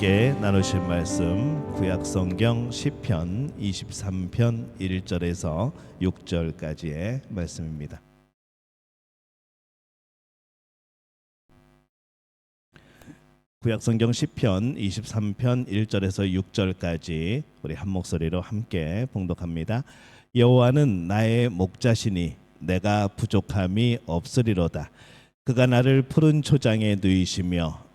함께 나누실 말씀 구약 성경 시편 23편 1절에서 6절까지의 말씀입니다. 구약 성경 시편 23편 1절에서 6절까지 우리 한 목소리로 함께 봉독합니다. 여호와는 나의 목자시니 내가 부족함이 없으리로다. 그가 나를 푸른 초장에 누이시며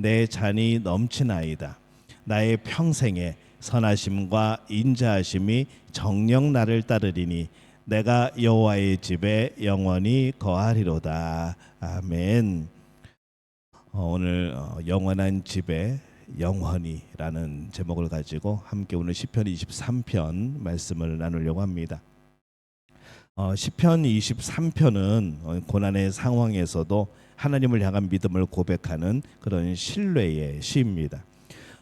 내 잔이 넘치나이다. 나의 평생에 선하심과 인자하심이 정령 나를 따르리니 내가 여호와의 집에 영원히 거하리로다. 아멘. 어, 오늘 어, 영원한 집에 영원히라는 제목을 가지고 함께 오늘 시편 23편 말씀을 나누려고 합니다. 어, 시편 23편은 어, 고난의 상황에서도 하나님을 향한 믿음을 고백하는 그런 신뢰의 시입니다.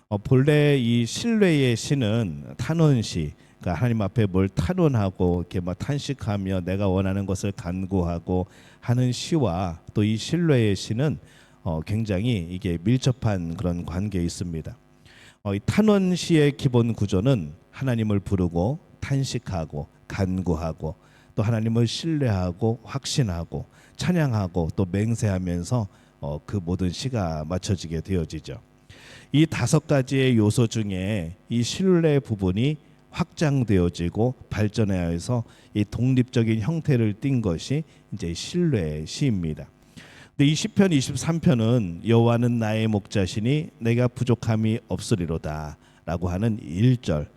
어, 본래 이 신뢰의 시는 탄원시, 그러니까 하나님 앞에 뭘 탄원하고 이렇게 막 탄식하며 내가 원하는 것을 간구하고 하는 시와 또 이 신뢰의 시는 어, 굉장히 이게 밀접한 그런 관계에 있습니다. 어, 이 탄원시의 기본 구조는 하나님을 부르고 탄식하고 간구하고 또 하나님을 신뢰하고 확신하고 찬양하고 또 맹세하면서 어, 그 모든 시가 맞춰지게 되어지죠. 이 다섯 가지의 요소 중에 이 신뢰 부분이 확장되어지고 발전하여서 이 독립적인 형태를 띈 것이 이제 신뢰의 시입니다. 근데 이 시편 23편은 여호와는 나의 목자시니 내가 부족함이 없으리로다라고 하는 1절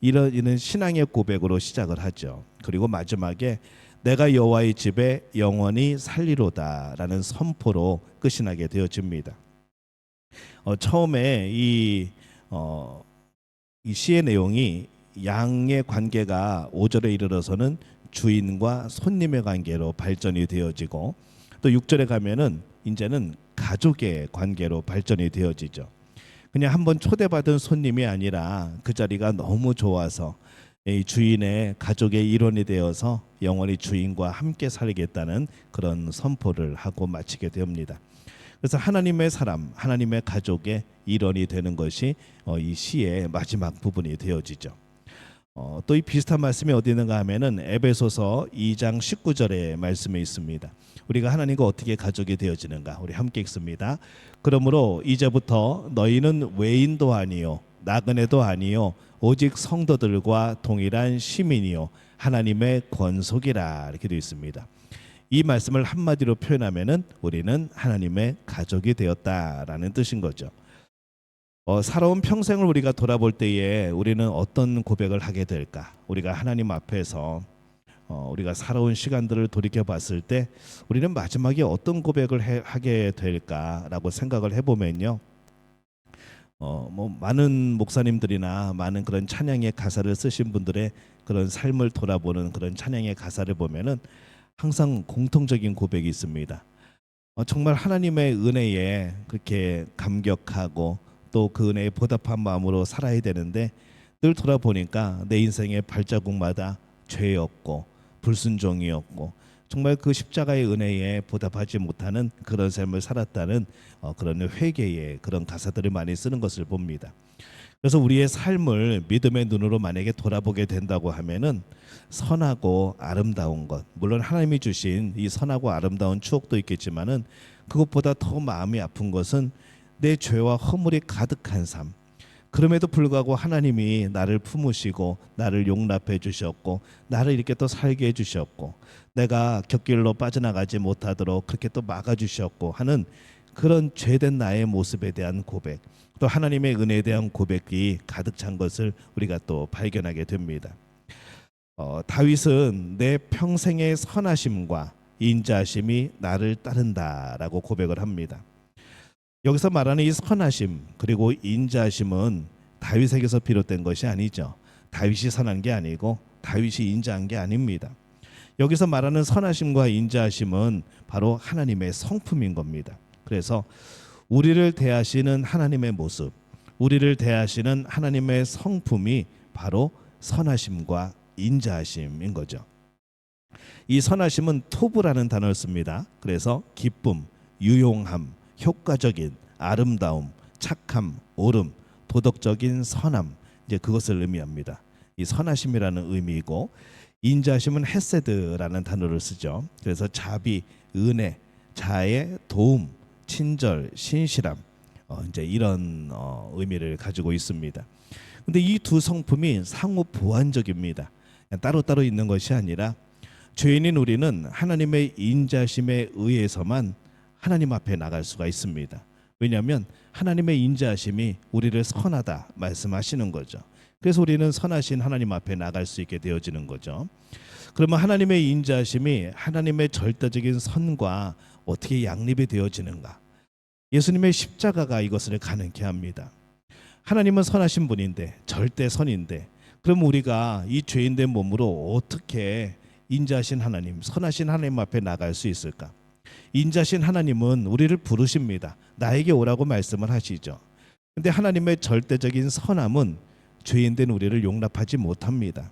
이런 이는 신앙의 고백으로 시작을 하죠. 그리고 마지막에 내가 여호와의 집에 영원히 살리로다라는 선포로 끝이 나게 되어집니다. 어, 처음에 이, 어, 이 시의 내용이 양의 관계가 5절에 이르러서는 주인과 손님의 관계로 발전이 되어지고 또 6절에 가면은 이제는 가족의 관계로 발전이 되어지죠. 그냥 한번 초대받은 손님이 아니라 그 자리가 너무 좋아서 이 주인의 가족의 일원이 되어서 영원히 주인과 함께 살겠다는 그런 선포를 하고 마치게 됩니다. 그래서 하나님의 사람, 하나님의 가족의 일원이 되는 것이 어, 이 시의 마지막 부분이 되어지죠. 어, 또이 비슷한 말씀이 어디 있는가 하면은 에베소서 2장 19절의 말씀에 있습니다. 우리가 하나님과 어떻게 가족이 되어지는가? 우리 함께 읽습니다. 그러므로 이제부터 너희는 외인도 아니요 나그네도 아니요 오직 성도들과 동일한 시민이요 하나님의 권속이라 이렇게 되어 있습니다. 이 말씀을 한마디로 표현하면은 우리는 하나님의 가족이 되었다라는 뜻인 거죠. 어, 살아온 평생을 우리가 돌아볼 때에 우리는 어떤 고백을 하게 될까? 우리가 하나님 앞에서 어, 우리가 살아온 시간들을 돌이켜 봤을 때 우리는 마지막에 어떤 고백을 해, 하게 될까라고 생각을 해보면요. 어, 뭐 많은 목사님들이나 많은 그런 찬양의 가사를 쓰신 분들의 그런 삶을 돌아보는 그런 찬양의 가사를 보면은 항상 공통적인 고백이 있습니다. 어, 정말 하나님의 은혜에 그렇게 감격하고 또 그 은혜에 보답한 마음으로 살아야 되는데 늘 돌아보니까 내 인생의 발자국마다 죄였고 불순종이었고 정말 그 십자가의 은혜에 보답하지 못하는 그런 삶을 살았다는 어, 그런 회개의 그런 가사들을 많이 쓰는 것을 봅니다. 그래서 우리의 삶을 믿음의 눈으로 만약에 돌아보게 된다고 하면은 선하고 아름다운 것, 물론 하나님이 주신 이 선하고 아름다운 추억도 있겠지만은 그것보다 더 마음이 아픈 것은 내 죄와 허물이 가득한 삶. 그럼에도 불구하고 하나님이 나를 품으시고 나를 용납해 주셨고 나를 이렇게 또 살게 해 주셨고 내가 곁길로 빠져나가지 못하도록 그렇게 또 막아 주셨고 하는 그런 죄된 나의 모습에 대한 고백 또 하나님의 은혜에 대한 고백이 가득 찬 것을 우리가 또 발견하게 됩니다. 어, 다윗은 내 평생의 선하심과 인자심이 나를 따른다라고 고백을 합니다. 여기서 말하는 이 선하심 그리고 인자심은 다윗에게서 비롯된 것이 아니죠. 다윗이 선한 게 아니고 다윗이 인자한 게 아닙니다. 여기서 말하는 선하심과 인자하심은 바로 하나님의 성품인 겁니다. 그래서 우리를 대하시는 하나님의 모습, 우리를 대하시는 하나님의 성품이 바로 선하심과 인자하심인 거죠. 이 선하심은 토부라는 단어를 씁니다. 그래서 기쁨, 유용함, 효과적인, 아름다움, 착함, 옳음, 도덕적인 선함 이제 그것을 의미합니다. 이 선하심이라는 의미이고 인자심은 헤세드라는 단어를 쓰죠. 그래서 자비, 은혜, 자애, 도움, 친절, 신실함 어, 이제 이런 어, 의미를 가지고 있습니다. 근데 이 두 성품이 상호 보완적입니다. 따로 따로 있는 것이 아니라 죄인인 우리는 하나님의 인자심에 의해서만 하나님 앞에 나갈 수가 있습니다. 왜냐하면 하나님의 인자심이 우리를 선하다 말씀하시는 거죠. 그래서 우리는 선하신 하나님 앞에 나갈 수 있게 되어지는 거죠. 그러면 하나님의 인자심이 하나님의 절대적인 선과 어떻게 양립이 되어지는가? 예수님의 십자가가 이것을 가능케 합니다. 하나님은 선하신 분인데 절대 선인데 그럼 우리가 이 죄인된 몸으로 어떻게 인자하신 하나님, 선하신 하나님 앞에 나갈 수 있을까? 인자신 하나님은 우리를 부르십니다. 나에게 오라고 말씀을 하시죠. 근데 하나님의 절대적인 선함은 죄인된 우리를 용납하지 못합니다.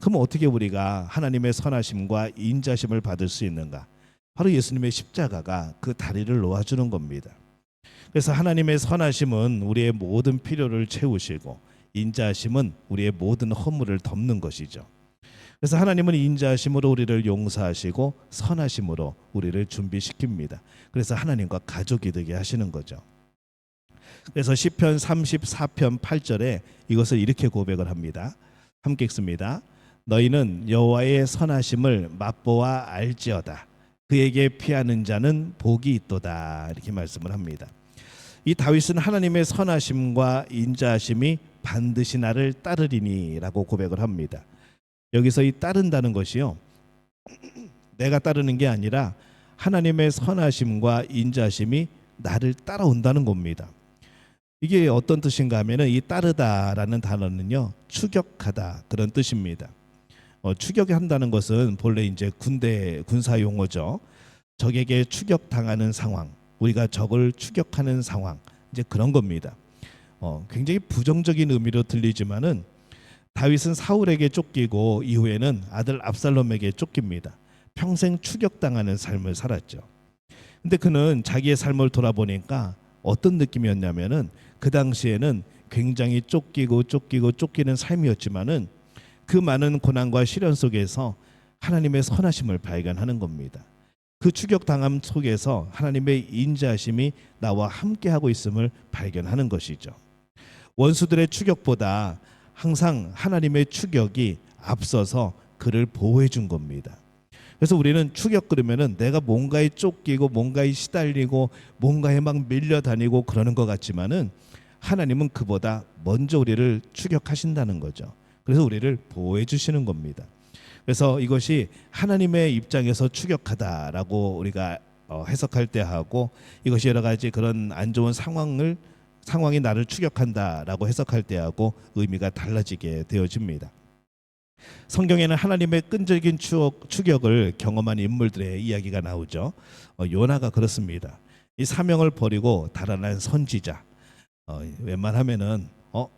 그럼 어떻게 우리가 하나님의 선하심과 인자심을 받을 수 있는가? 바로 예수님의 십자가가 그 다리를 놓아주는 겁니다. 그래서 하나님의 선하심은 우리의 모든 필요를 채우시고 인자하심은 우리의 모든 허물을 덮는 것이죠. 그래서 하나님은 인자하심으로 우리를 용서하시고 선하심으로 우리를 준비시킵니다. 그래서 하나님과 가족이 되게 하시는 거죠. 그래서 시편 34편 8절에 이것을 이렇게 고백을 합니다. 함께 읽습니다. 너희는 여호와의 선하심을 맛보아 알지어다. 그에게 피하는 자는 복이 있도다. 이렇게 말씀을 합니다. 이 다윗은 하나님의 선하심과 인자하심이 반드시 나를 따르리니라고 고백을 합니다. 여기서 이 따른다는 것이요. 내가 따르는 게 아니라 하나님의 선하심과 인자심이 나를 따라온다는 겁니다. 이게 어떤 뜻인가 하면은 이 따르다라는 단어는요 추격하다 그런 뜻입니다. 어, 추격한다는 것은 본래 이제 군대 군사 용어죠. 적에게 추격당하는 상황, 우리가 적을 추격하는 상황 이제 그런 겁니다. 어, 굉장히 부정적인 의미로 들리지만은 다윗은 사울에게 쫓기고 이후에는 아들 압살롬에게 쫓깁니다. 평생 추격당하는 삶을 살았죠. 근데 그는 자기의 삶을 돌아보니까 어떤 느낌이었냐면은 그 당시에는 굉장히 쫓기고 쫓기고 쫓기는 삶이었지만은 그 많은 고난과 시련 속에서 하나님의 선하심을 발견하는 겁니다. 그 추격당함 속에서 하나님의 인자심이 나와 함께하고 있음을 발견하는 것이죠. 원수들의 추격보다 항상 하나님의 추격이 앞서서 그를 보호해 준 겁니다. 그래서 우리는 추격 그러면은 내가 뭔가에 쫓기고 뭔가에 시달리고 뭔가에 막 밀려 다니고 그러는 것 같지만은 하나님은 그보다 먼저 우리를 추격하신다는 거죠. 그래서 우리를 보호해 주시는 겁니다. 그래서 이것이 하나님의 입장에서 추격하다라고 우리가 어, 해석할 때 하고 이것이 여러 가지 그런 안 좋은 상황을 상황이 나를 추격한다라고 해석할 때하고 의미가 달라지게 되어집니다. 성경에는 하나님의 끈질긴 추억, 추격 을 경험한 인물들의 이야기가 나오죠. 어, 요나가 그렇습니다. 이 사명을 버리고 달아난 선지자. 어, 웬만하면은 어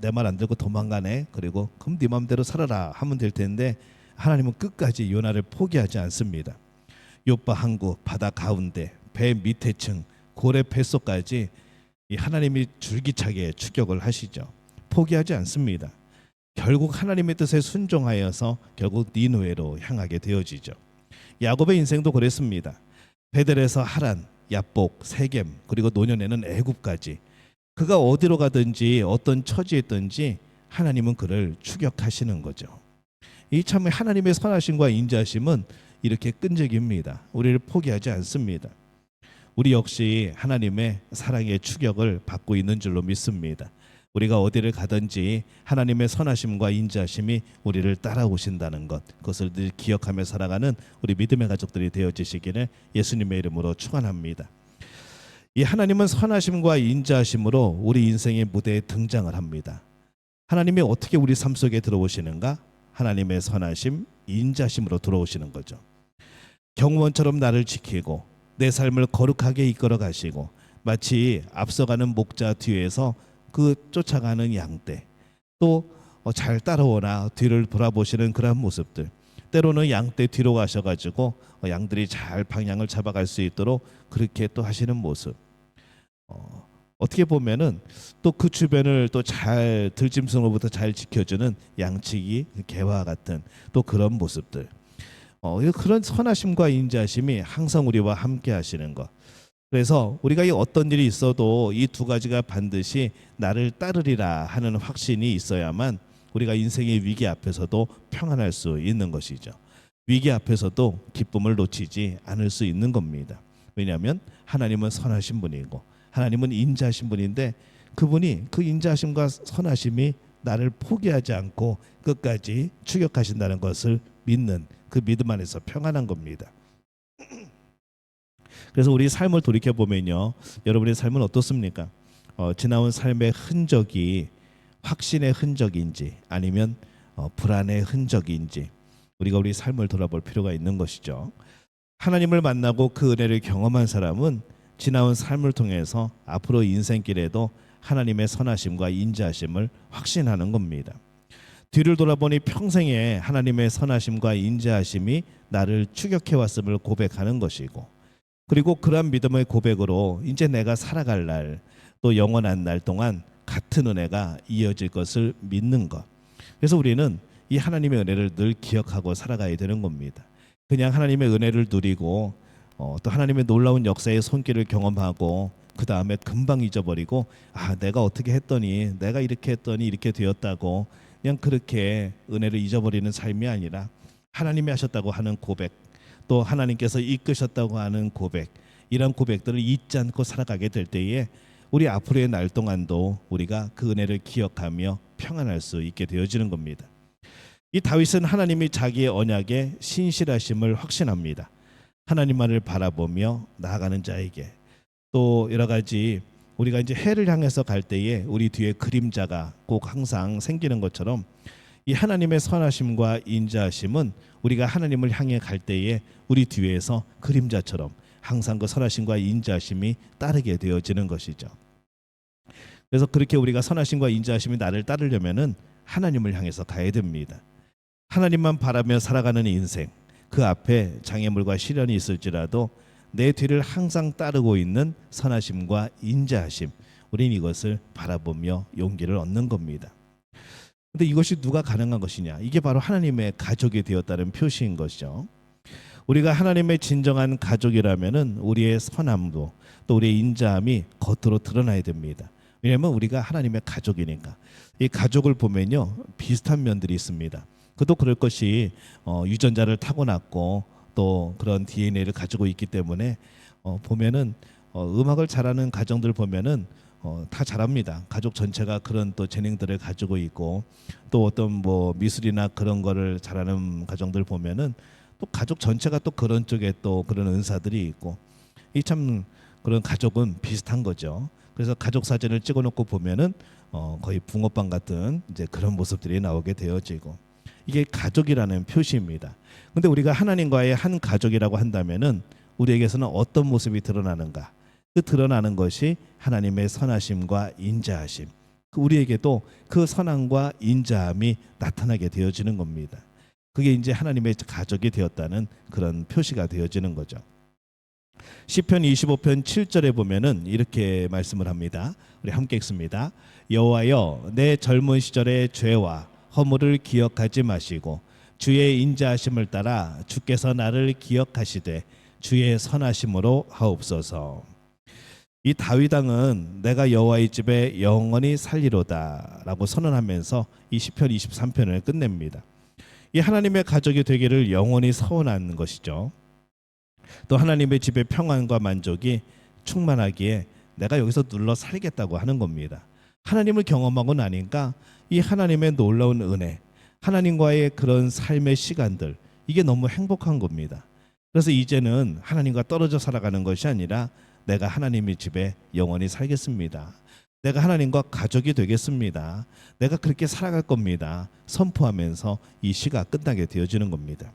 내말 안 듣고 도망가네. 그리고 그럼 네 마음대로 살아라 하면 될 텐데 하나님은 끝까지 요나를 포기하지 않습니다. 요바 항구 바다 가운데 배 밑에 층 고래 뱃속까지 이 하나님이 줄기차게 추격을 하시죠. 포기하지 않습니다. 결국 하나님의 뜻에 순종하여서 결국 니누에로 향하게 되어지죠. 야곱의 인생도 그랬습니다. 베델에서 하란, 야복, 세겜 그리고 노년에는 애굽까지 그가 어디로 가든지 어떤 처지에 있든지 하나님은 그를 추격하시는 거죠. 이 참 하나님의 선하심과 인자심은 이렇게 끈질깁니다. 우리를 포기하지 않습니다. 우리 역시 하나님의 사랑의 추격을 받고 있는 줄로 믿습니다. 우리가 어디를 가든지 하나님의 선하심과 인자심이 우리를 따라오신다는 것 그것을 늘 기억하며 살아가는 우리 믿음의 가족들이 되어지시기를 예수님의 이름으로 축원합니다. 이 하나님은 선하심과 인자하심으로 우리 인생의 무대에 등장을 합니다. 하나님이 어떻게 우리 삶 속에 들어오시는가? 하나님의 선하심, 인자심으로 들어오시는 거죠. 경무원처럼 나를 지키고 내 삶을 거룩하게 이끌어 가시고 마치 앞서가는 목자 뒤에서 그 쫓아가는 양떼 또 잘 따라오나 뒤를 돌아보시는 그런 모습들. 때로는 양떼 뒤로 가셔가지고 어, 양들이 잘 방향을 잡아갈 수 있도록 그렇게 또 하시는 모습. 어, 어떻게 보면은 또 그 주변을 또 잘 들짐승으로부터 잘 지켜주는 양치기 개와 같은 또 그런 모습들 어, 이 그런 선하심과 인자심이 항상 우리와 함께 하시는 것. 그래서 우리가 이 어떤 일이 있어도 이 두 가지가 반드시 나를 따르리라 하는 확신이 있어야만 우리가 인생의 위기 앞에서도 평안할 수 있는 것이죠. 위기 앞에서도 기쁨을 놓치지 않을 수 있는 겁니다. 왜냐하면 하나님은 선하신 분이고 하나님은 인자하신 분인데 그분이 그 인자하심과 선하심이 나를 포기하지 않고 끝까지 추격하신다는 것을 믿는 그 믿음 안에서 평안한 겁니다. 그래서 우리 삶을 돌이켜 보면요, 여러분의 삶은 어떻습니까? 어, 지나온 삶의 흔적이 확신의 흔적인지 아니면 어, 불안의 흔적인지 우리가 우리 삶을 돌아볼 필요가 있는 것이죠. 하나님을 만나고 그 은혜를 경험한 사람은 지나온 삶을 통해서 앞으로 인생길에도 하나님의 선하심과 인자하심을 확신하는 겁니다. 뒤를 돌아보니 평생에 하나님의 선하심과 인자하심이 나를 추격해 왔음을 고백하는 것이고 그리고 그러한 믿음의 고백으로 이제 내가 살아갈 날 또 영원한 날 동안 같은 은혜가 이어질 것을 믿는 것. 그래서 우리는 이 하나님의 은혜를 늘 기억하고 살아가야 되는 겁니다. 그냥 하나님의 은혜를 누리고 어, 또 하나님의 놀라운 역사의 손길을 경험하고 그 다음에 금방 잊어버리고 아 내가 어떻게 했더니 내가 이렇게 했더니 이렇게 되었다고 그냥 그렇게 은혜를 잊어버리는 삶이 아니라 하나님이 하셨다고 하는 고백 또 하나님께서 이끄셨다고 하는 고백 이런 고백들을 잊지 않고 살아가게 될 때에 우리 앞으로의 날 동안도 우리가 그 은혜를 기억하며 평안할 수 있게 되어지는 겁니다. 이 다윗은 하나님이 자기의 언약에 신실하심을 확신합니다. 하나님만을 바라보며 나아가는 자에게 또 여러 가지 우리가 이제 해를 향해서 갈 때에 우리 뒤에 그림자가 꼭 항상 생기는 것처럼 이 하나님의 선하심과 인자하심은 우리가 하나님을 향해 갈 때에 우리 뒤에서 그림자처럼 항상 그 선하심과 인자하심이 따르게 되어지는 것이죠. 그래서 그렇게 우리가 선하심과 인자하심이 나를 따르려면은 하나님을 향해서 가야 됩니다. 하나님만 바라며 살아가는 인생 그 앞에 장애물과 시련이 있을지라도 내 뒤를 항상 따르고 있는 선하심과 인자하심 우린 이것을 바라보며 용기를 얻는 겁니다. 근데 이것이 누가 가능한 것이냐? 이게 바로 하나님의 가족이 되었다는 표시인 것이죠. 우리가 하나님의 진정한 가족이라면은 우리의 선함도 또 우리의 인자함이 겉으로 드러나야 됩니다. 왜냐하면 우리가 하나님의 가족이니까 이 가족을 보면요 비슷한 면들이 있습니다. 그도 그럴 것이 어, 유전자를 타고났고 또 그런 DNA를 가지고 있기 때문에 어, 보면은 어, 음악을 잘하는 가정들 보면은 어, 다 잘합니다. 가족 전체가 그런 또 재능들을 가지고 있고 또 어떤 뭐 미술이나 그런 거를 잘하는 가정들 보면은 또 가족 전체가 또 그런 쪽에 또 그런 은사들이 있고 이 참 그런 가족은 비슷한 거죠. 그래서 가족 사진을 찍어놓고 보면은 어, 거의 붕어빵 같은 이제 그런 모습들이 나오게 되어지고 이게 가족이라는 표시입니다. 근데 우리가 하나님과의 한 가족이라고 한다면은 우리에게서는 어떤 모습이 드러나는가? 그 드러나는 것이 하나님의 선하심과 인자하심. 그 우리에게도 그 선함과 인자함이 나타나게 되어지는 겁니다. 그게 이제 하나님의 가족이 되었다는 그런 표시가 되어지는 거죠. 시편 25편 7절에 보면은 이렇게 말씀을 합니다. 우리 함께 읽습니다. 여호와여 내 젊은 시절의 죄와 허물을 기억하지 마시고 주의 인자하심을 따라 주께서 나를 기억하시되 주의 선하심으로 하옵소서. 이 다윗 왕은 내가 여호와의 집에 영원히 살리로다라고 선언하면서 이 시편 23편을 끝냅니다. 이 하나님의 가족이 되기를 영원히 서원한 것이죠. 또 하나님의 집의 평안과 만족이 충만하기에 내가 여기서 눌러 살겠다고 하는 겁니다. 하나님을 경험하고 나니까 이 하나님의 놀라운 은혜, 하나님과의 그런 삶의 시간들 이게 너무 행복한 겁니다. 그래서 이제는 하나님과 떨어져 살아가는 것이 아니라 내가 하나님의 집에 영원히 살겠습니다. 내가 하나님과 가족이 되겠습니다. 내가 그렇게 살아갈 겁니다. 선포하면서 이 시가 끝나게 되어지는 겁니다.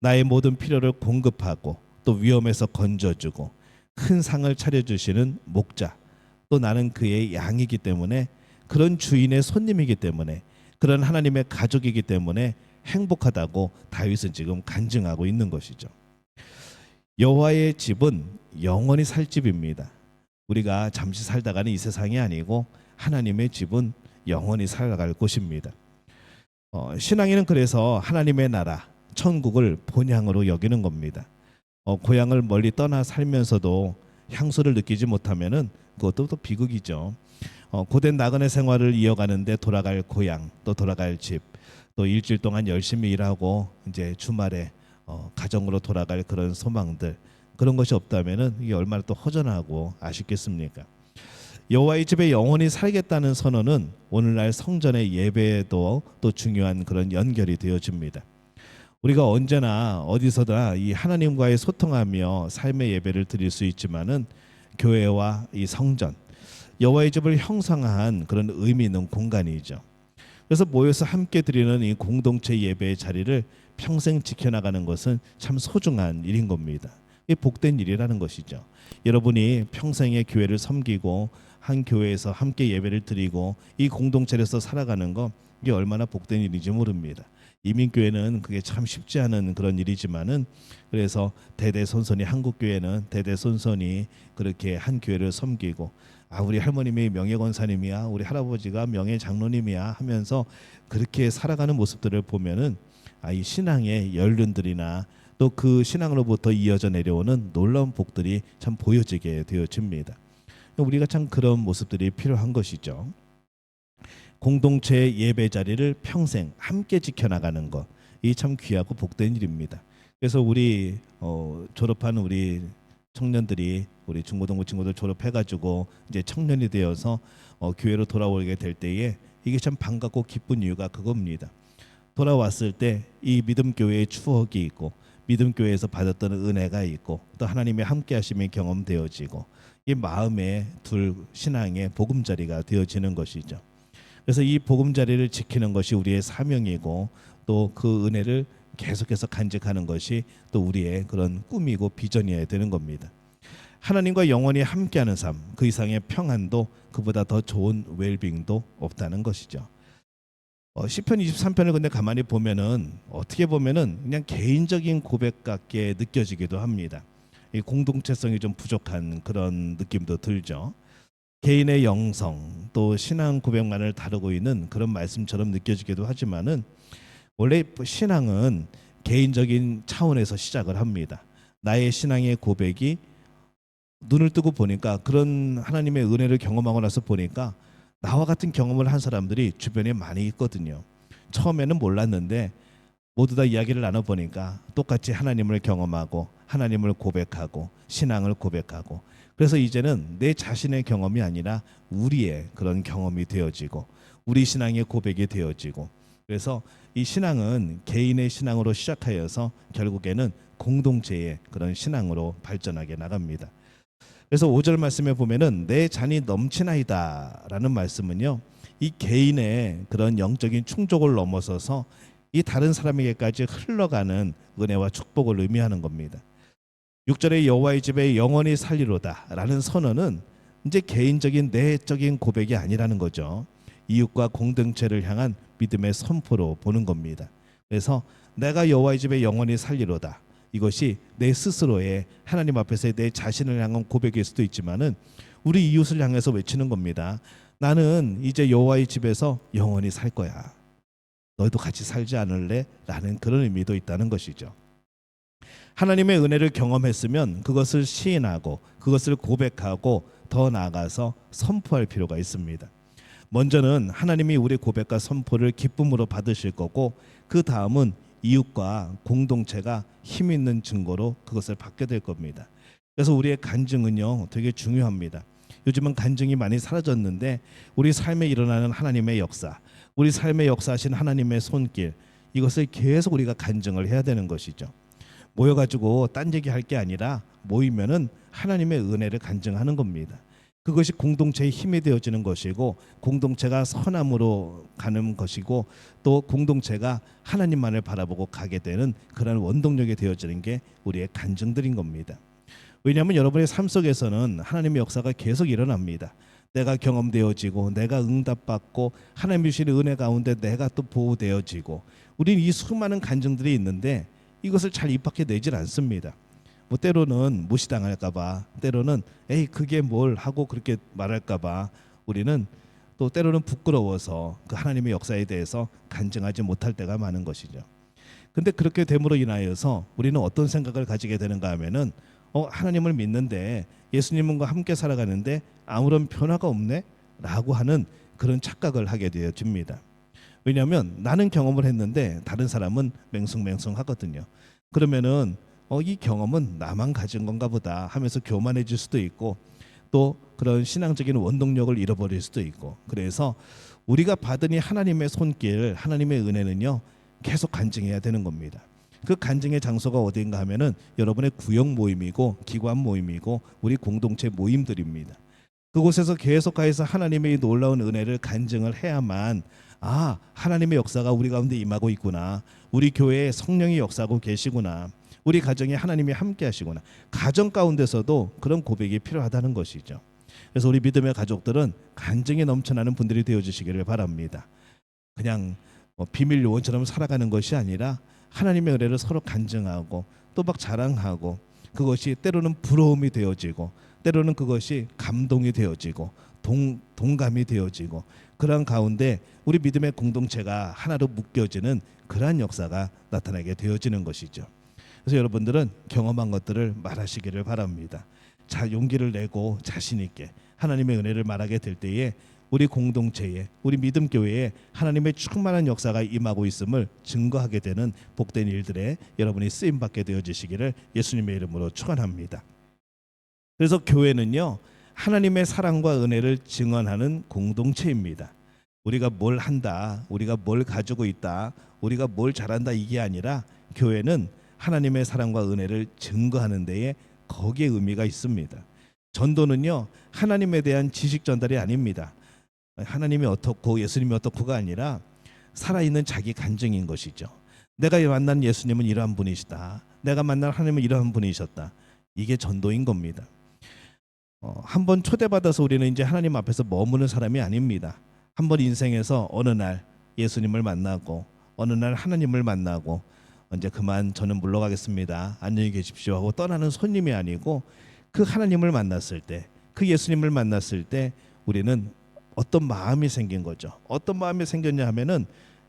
나의 모든 필요를 공급하고 또 위험에서 건져주고 큰 상을 차려주시는 목자 또 나는 그의 양이기 때문에 그런 주인의 손님이기 때문에 그런 하나님의 가족이기 때문에 행복하다고 다윗은 지금 간증하고 있는 것이죠. 여호와의 집은 영원히 살 집입니다. 우리가 잠시 살다가는 이 세상이 아니고 하나님의 집은 영원히 살아갈 곳입니다. 어, 신앙인은 그래서 하나님의 나라, 천국을 본향으로 여기는 겁니다. 어, 고향을 멀리 떠나 살면서도 향수를 느끼지 못하면은 그것도 또 비극이죠. 어, 고된 나그네 생활을 이어가는데 돌아갈 고향, 또 돌아갈 집, 또 일주일 동안 열심히 일하고 이제 주말에 어, 가정으로 돌아갈 그런 소망들 그런 것이 없다면은 이게 얼마나 또 허전하고 아쉽겠습니까? 여호와의 집에 영원히 살겠다는 선언은 오늘날 성전의 예배에도 또 중요한 그런 연결이 되어집니다. 우리가 언제나 어디서나 이 하나님과의 소통하며 삶의 예배를 드릴 수 있지만은 교회와 이 성전 여호와의 집을 형성한 그런 의미 있는 공간이죠. 그래서 모여서 함께 드리는 이 공동체 예배의 자리를 평생 지켜나가는 것은 참 소중한 일인 겁니다. 이 복된 일이라는 것이죠. 여러분이 평생의 교회를 섬기고 한 교회에서 함께 예배를 드리고 이 공동체에서 살아가는 거 이게 얼마나 복된 일인지 모릅니다. 이민교회는 그게 참 쉽지 않은 그런 일이지만은 그래서 대대손손이 한국교회는 대대손손이 그렇게 한 교회를 섬기고 아 우리 할머님이 명예권사님이야 우리 할아버지가 명예장로님이야 하면서 그렇게 살아가는 모습들을 보면은 아 이 신앙의 연륜들이나 또 그 신앙으로부터 이어져 내려오는 놀라운 복들이 참 보여지게 되어집니다. 우리가 참 그런 모습들이 필요한 것이죠. 공동체 예배 자리를 평생 함께 지켜나가는 것, 이 참 귀하고 복된 일입니다. 그래서 우리 어, 졸업한 우리 청년들이 우리 중고등부 친구들 졸업해가지고 이제 청년이 되어서 어, 교회로 돌아오게 될 때에 이게 참 반갑고 기쁜 이유가 그겁니다. 돌아왔을 때 이 믿음 교회의 추억이 있고 믿음 교회에서 받았던 은혜가 있고 또 하나님의 함께 하심이 경험되어지고 이 마음에 둘 신앙의 보금자리가 되어지는 것이죠. 그래서 이 보금자리를 지키는 것이 우리의 사명이고 또 그 은혜를 계속해서 간직하는 것이 또 우리의 그런 꿈이고 비전이어야 되는 겁니다. 하나님과 영원히 함께하는 삶, 그 이상의 평안도 그보다 더 좋은 웰빙도 없다는 것이죠. 어, 시편 23편을 근데 가만히 보면은 어떻게 보면은 그냥 개인적인 고백 같게 느껴지기도 합니다. 이 공동체성이 좀 부족한 그런 느낌도 들죠. 개인의 영성 또 신앙 고백만을 다루고 있는 그런 말씀처럼 느껴지기도 하지만은 원래 신앙은 개인적인 차원에서 시작을 합니다. 나의 신앙의 고백이 눈을 뜨고 보니까 그런 하나님의 은혜를 경험하고 나서 보니까 나와 같은 경험을 한 사람들이 주변에 많이 있거든요. 처음에는 몰랐는데 모두 다 이야기를 나눠 보니까 똑같이 하나님을 경험하고 하나님을 고백하고 신앙을 고백하고 그래서 이제는 내 자신의 경험이 아니라 우리의 그런 경험이 되어지고 우리 신앙의 고백이 되어지고 그래서 이 신앙은 개인의 신앙으로 시작하여서 결국에는 공동체의 그런 신앙으로 발전하게 나갑니다. 그래서 5절 말씀에 보면은 내 잔이 넘치나이다라는 말씀은요. 이 개인의 그런 영적인 충족을 넘어서서 이 다른 사람에게까지 흘러가는 은혜와 축복을 의미하는 겁니다. 6절에 여호와의 집에 영원히 살리로다라는 선언은 이제 개인적인 내적인 고백이 아니라는 거죠. 이웃과 공동체를 향한 믿음의 선포로 보는 겁니다. 그래서 내가 여호와의 집에 영원히 살리로다. 이것이 내 스스로의 하나님 앞에서 내 자신을 향한 고백일 수도 있지만은 우리 이웃을 향해서 외치는 겁니다. 나는 이제 여호와의 집에서 영원히 살 거야. 너희도 같이 살지 않을래? 라는 그런 의미도 있다는 것이죠. 하나님의 은혜를 경험했으면 그것을 시인하고 그것을 고백하고 더 나아가서 선포할 필요가 있습니다. 먼저는 하나님이 우리 고백과 선포를 기쁨으로 받으실 거고 그 다음은 이웃과 공동체가 힘 있는 증거로 그것을 받게 될 겁니다. 그래서 우리의 간증은요 되게 중요합니다. 요즘은 간증이 많이 사라졌는데 우리 삶에 일어나는 하나님의 역사, 우리 삶의 역사하신 하나님의 손길 이것을 계속 우리가 간증을 해야 되는 것이죠. 모여가지고 딴 얘기할 게 아니라 모이면은 하나님의 은혜를 간증하는 겁니다. 그것이 공동체의 힘이 되어지는 것이고 공동체가 선함으로 가는 것이고 또 공동체가 하나님만을 바라보고 가게 되는 그런 원동력이 되어지는 게 우리의 간증들인 겁니다. 왜냐하면 여러분의 삶 속에서는 하나님의 역사가 계속 일어납니다. 내가 경험되어지고 내가 응답받고 하나님 주시는 은혜 가운데 내가 또 보호되어지고 우리는 이 수많은 간증들이 있는데 이것을 잘 입 밖에 내질 않습니다. 뭐 때로는 무시당할까봐 때로는 에이 그게 뭘 하고 그렇게 말할까봐 우리는 또 때로는 부끄러워서 그 하나님의 역사에 대해서 간증하지 못할 때가 많은 것이죠. 근데 그렇게 됨으로 인하여서 우리는 어떤 생각을 가지게 되는가 하면은 어 하나님을 믿는데 예수님과 함께 살아가는데 아무런 변화가 없네라고 하는 그런 착각을 하게 되어집니다. 왜냐하면 나는 경험을 했는데 다른 사람은 맹숭맹숭 하거든요. 그러면은 어, 이 경험은 나만 가진 건가 보다 하면서 교만해질 수도 있고 또 그런 신앙적인 원동력을 잃어버릴 수도 있고 그래서 우리가 받은 이 하나님의 손길 하나님의 은혜는요 계속 간증해야 되는 겁니다. 그 간증의 장소가 어디인가 하면은 여러분의 구역 모임이고 기관 모임이고 우리 공동체 모임들입니다. 그곳에서 계속하여서 하나님의 이 놀라운 은혜를 간증을 해야만 아 하나님의 역사가 우리 가운데 임하고 있구나. 우리 교회에 성령이 역사하고 계시구나. 우리 가정에 하나님이 함께 하시구나. 가정 가운데서도 그런 고백이 필요하다는 것이죠. 그래서 우리 믿음의 가족들은 간증이 넘쳐나는 분들이 되어 주시기를 바랍니다. 그냥 뭐 비밀 요원처럼 살아가는 것이 아니라 하나님의 은혜를 서로 간증하고 또 막 자랑하고 그것이 때로는 부러움이 되어지고 때로는 그것이 감동이 되어지고 동, 동감이 되어지고 그러한 가운데 우리 믿음의 공동체가 하나로 묶여지는 그러한 역사가 나타나게 되어지는 것이죠. 그래서 여러분들은 경험한 것들을 말하시기를 바랍니다. 자 용기를 내고 자신 있게 하나님의 은혜를 말하게 될 때에 우리 공동체에 우리 믿음 교회에 하나님의 충만한 역사가 임하고 있음을 증거하게 되는 복된 일들에 여러분이 쓰임 받게 되어지시기를 예수님의 이름으로 축원합니다. 그래서 교회는요 하나님의 사랑과 은혜를 증언하는 공동체입니다. 우리가 뭘 한다, 우리가 뭘 가지고 있다, 우리가 뭘 잘한다 이게 아니라 교회는 하나님의 사랑과 은혜를 증거하는 데에 거기에 의미가 있습니다. 전도는요 하나님에 대한 지식 전달이 아닙니다. 하나님이 어떻고 예수님이 어떻고가 아니라 살아있는 자기 간증인 것이죠. 내가 만난 예수님은 이러한 분이시다. 내가 만난 하나님은 이러한 분이셨다. 이게 전도인 겁니다. 어, 한번 초대받아서 우리는 이제 하나님 앞에서 머무는 사람이 아닙니다. 한 번 인생에서 어느 날 예수님을 만나고 어느 날 하나님을 만나고 이제 그만 저는 물러가겠습니다. 안녕히 계십시오 하고 떠나는 손님이 아니고 그 하나님을 만났을 때, 그 예수님을 만났을 때 우리는 어떤 마음이 생긴 거죠. 어떤 마음이 생겼냐 하면은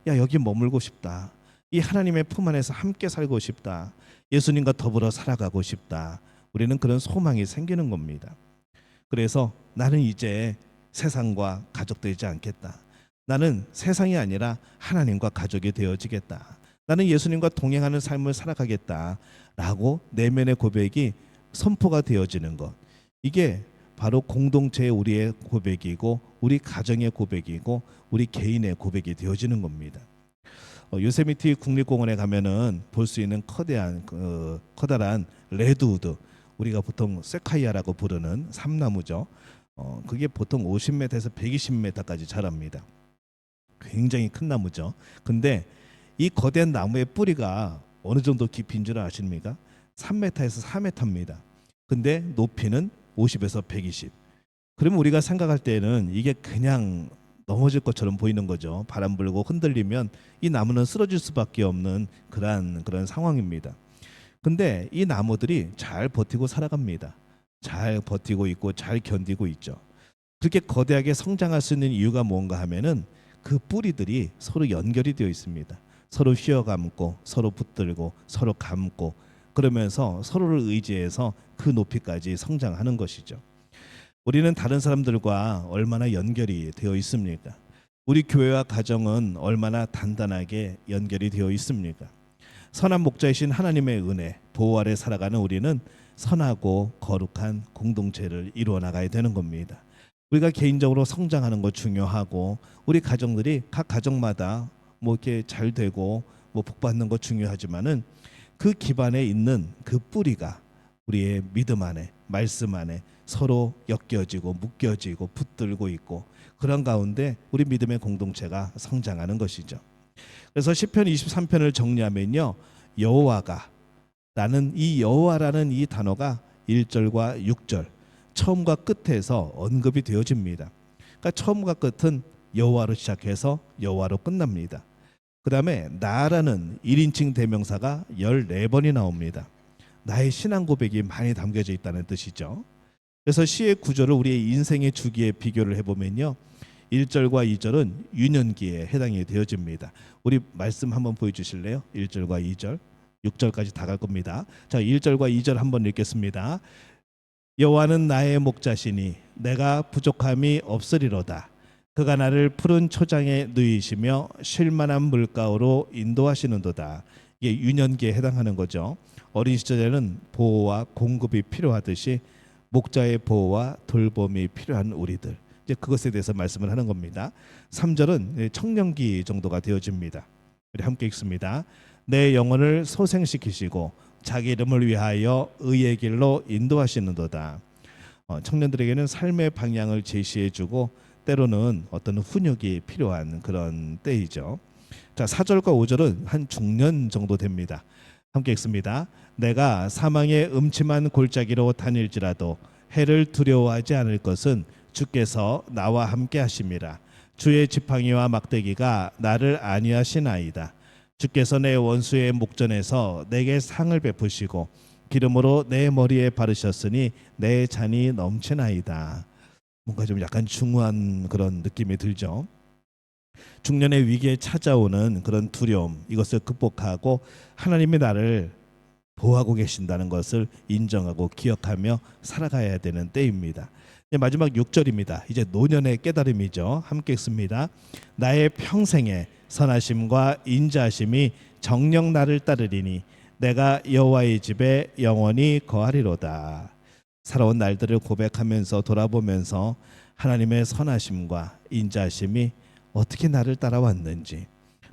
야 여기 머물고 싶다. 이 하나님의 품 안에서 함께 살고 싶다. 예수님과 더불어 살아가고 싶다. 우리는 그런 소망이 생기는 겁니다. 그래서 나는 이제 세상과 가족되지 않겠다. 나는 세상이 아니라 하나님과 가족이 되어지겠다. 나는 예수님과 동행하는 삶을 살아가겠다. 라고 내면의 고백이 선포가 되어지는 것. 이게 바로 공동체의 우리의 고백이고 우리 가정의 고백이고 우리 개인의 고백이 되어지는 겁니다. 어, 요세미티 국립공원에 가면은 볼 수 있는 커다란 그, 커다란 레드우드 우리가 보통 세카이아라고 부르는 삼나무죠. 어, 그게 보통 50m에서 120m까지 자랍니다. 굉장히 큰 나무죠. 근데 이 거대한 나무의 뿌리가 어느 정도 깊이인 줄 아십니까? 3m에서 4m입니다. 근데 높이는 50에서 120. 그러면 우리가 생각할 때는 이게 그냥 넘어질 것처럼 보이는 거죠. 바람 불고 흔들리면 이 나무는 쓰러질 수밖에 없는 그런 그런 상황입니다. 근데 이 나무들이 잘 버티고 살아갑니다. 잘 버티고 있고 잘 견디고 있죠. 그렇게 거대하게 성장할 수 있는 이유가 뭔가 하면은 그 뿌리들이 서로 연결이 되어 있습니다. 서로 휘어감고 서로 붙들고 서로 감고 그러면서 서로를 의지해서 그 높이까지 성장하는 것이죠. 우리는 다른 사람들과 얼마나 연결이 되어 있습니까? 우리 교회와 가정은 얼마나 단단하게 연결이 되어 있습니까? 선한 목자이신 하나님의 은혜, 보호 아래 살아가는 우리는 선하고 거룩한 공동체를 이루어 나가야 되는 겁니다. 우리가 개인적으로 성장하는 것 중요하고 우리 가정들이 각 가정마다 뭐 이렇게 잘 되고 뭐 복받는 것 중요하지만은 그 기반에 있는 그 뿌리가 우리의 믿음 안에 말씀 안에 서로 엮여지고 묶여지고 붙들고 있고 그런 가운데 우리 믿음의 공동체가 성장하는 것이죠. 그래서 시편 23편을 정리하면요. 여호와가 라는 이 여호와라는 이 단어가 1절과 6절 처음과 끝에서 언급이 되어집니다. 그러니까 처음과 끝은 여호와로 시작해서 여호와로 끝납니다. 그다음에 나라는 1인칭 대명사가 14번이 나옵니다. 나의 신앙 고백이 많이 담겨져 있다는 뜻이죠. 그래서 시의 구조를 우리의 인생의 주기에 비교를 해보면요. 1절과 2절은 유년기에 해당이 되어집니다. 우리 말씀 한번 보여 주실래요? 1절과 2절, 6절까지 다 갈 겁니다. 자, 1절과 2절 한번 읽겠습니다. 여호와는 나의 목자시니 내가 부족함이 없으리로다. 그가 나를 푸른 초장에 누이시며 쉴만한 물가로 인도하시는도다. 이게 유년기에 해당하는 거죠. 어린 시절에는 보호와 공급이 필요하듯이 목자의 보호와 돌봄이 필요한 우리들. 그것에 대해서 말씀을 하는 겁니다. 3절은 청년기 정도가 되어집니다. 우리 함께 읽습니다. 내 영혼을 소생시키시고 자기 이름을 위하여 의의 길로 인도하시는도다. 어, 청년들에게는 삶의 방향을 제시해주고 때로는 어떤 훈육이 필요한 그런 때이죠. 자, 4절과 5절은 한 중년 정도 됩니다. 함께 읽습니다. 내가 사망의 음침한 골짜기로 다닐지라도 해를 두려워하지 않을 것은 주께서 나와 함께 하심이라. 주의 지팡이와 막대기가 나를 안위하시나이다. 주께서 내 원수의 목전에서 내게 상을 베푸시고 기름으로 내 머리에 바르셨으니 내 잔이 넘치나이다. 뭔가 좀 약간 중후한 그런 느낌이 들죠. 중년의 위기에 찾아오는 그런 두려움 이것을 극복하고 하나님이 나를 보호하고 계신다는 것을 인정하고 기억하며 살아가야 되는 때입니다. 이제 마지막 6절입니다. 이제 노년의 깨달음이죠. 함께 읽습니다. 나의 평생에 선하심과 인자하심이 정령 나를 따르리니 내가 여호와의 집에 영원히 거하리로다. 살아온 날들을 고백하면서 돌아보면서 하나님의 선하심과 인자하심이 어떻게 나를 따라왔는지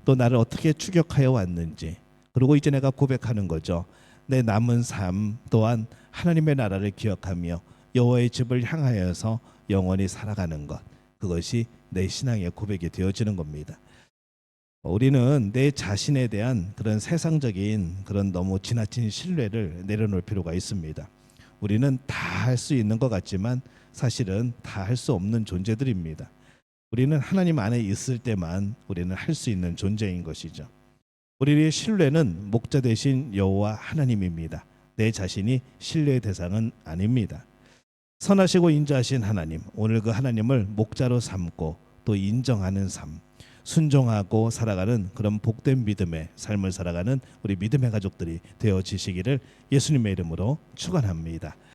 또 나를 어떻게 추격하여 왔는지 그리고 이제 내가 고백하는 거죠. 내 남은 삶 또한 하나님의 나라를 기억하며 여호와의 집을 향하여서 영원히 살아가는 것 그것이 내 신앙의 고백이 되어지는 겁니다. 우리는 내 자신에 대한 그런 세상적인 그런 너무 지나친 신뢰를 내려놓을 필요가 있습니다. 우리는 다 할 수 있는 것 같지만 사실은 다 할 수 없는 존재들입니다. 우리는 하나님 안에 있을 때만 우리는 할 수 있는 존재인 것이죠. 우리의 신뢰는 목자 대신 여호와 하나님입니다. 내 자신이 신뢰의 대상은 아닙니다. 선하시고 인자하신 하나님, 오늘 그 하나님을 목자로 삼고 또 인정하는 삶, 순종하고 살아가는 그런 복된 믿음의 삶을 살아가는 우리 믿음의 가족들이 되어지시기를 예수님의 이름으로 축원합니다.